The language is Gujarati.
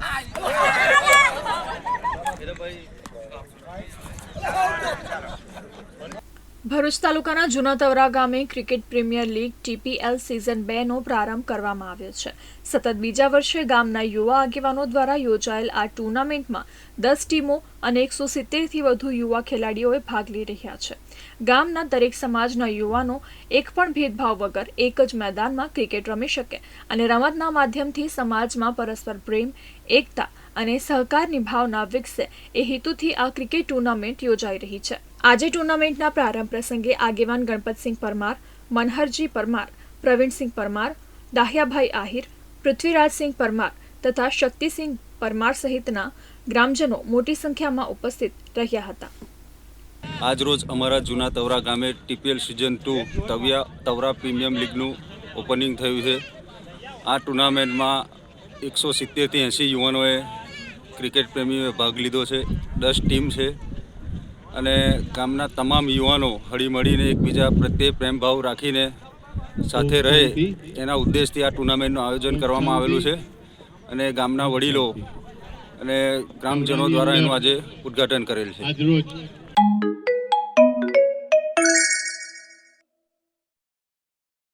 Ay, ay, ay. ભરૂચ તાલુકાના જૂના તવરા ગામે cricket premier league TPL season બે નો પ્રારંભ કરવામાં આવ્યો છે. સતત બીજા વર્ષે ગામના યુવા આગેવાનો દ્વારા યોજાયેલ આ ટુર્નામેન્ટમાં દસ ટીમો અને એકસો સિત્તેરથી વધુ યુવા ખેલાડીઓએ ભાગ લઈ રહ્યા છે. ગામના દરેક સમાજના યુવાનો એક પણ ભેદભાવ વગર એક જ મેદાનમાં ક્રિકેટ રમી શકે અને રમતના માધ્યમથી સમાજમાં પરસ્પર પ્રેમ, એકતા અને સહકારની ભાવના વિકસે એ હેતુથી આ ક્રિકેટ ટુર્નામેન્ટ યોજાઈ રહી છે. આજે ટુર્નામેન્ટના પ્રારંભ પ્રસંગે આગેવાન ગણપતસિંહ પરમાર, મનહરજી પરમાર, પ્રવીણસિંહ પરમાર, દાહિયાભાઈ આહિર, પૃથ્વીરાજસિંહ પરમાર તથા શક્તિસિંહ પરમાર સહિતના ગ્રામજનો મોટી સંખ્યામાં ઉપસ્થિત રહ્યા હતા. આજરોજ અમારા જૂના તવરા ગામે ટીપીએલ સિઝન ટુ તવિયા તવરા પ્રીમિયમ લીગનું ઓપનિંગ થયું છે. આ ટુર્નામેન્ટમાં એકસો સિત્તેરથી એંસી યુવાનોએ ક્રિકેટ પ્રેમીઓએ ભાગ લીધો છે, દસ ટીમ છે અને ગામના તમામ યુવાનો હળીમળીને એકબીજા પ્રત્યે પ્રેમભાવ રાખીને સાથે રહે એના ઉદ્દેશથી આ ટુર્નામેન્ટનું આયોજન કરવામાં આવેલું છે અને ગામના વડીલો અને ગ્રામજનો દ્વારા એનું આજે ઉદ્ઘાટન કરેલ છે.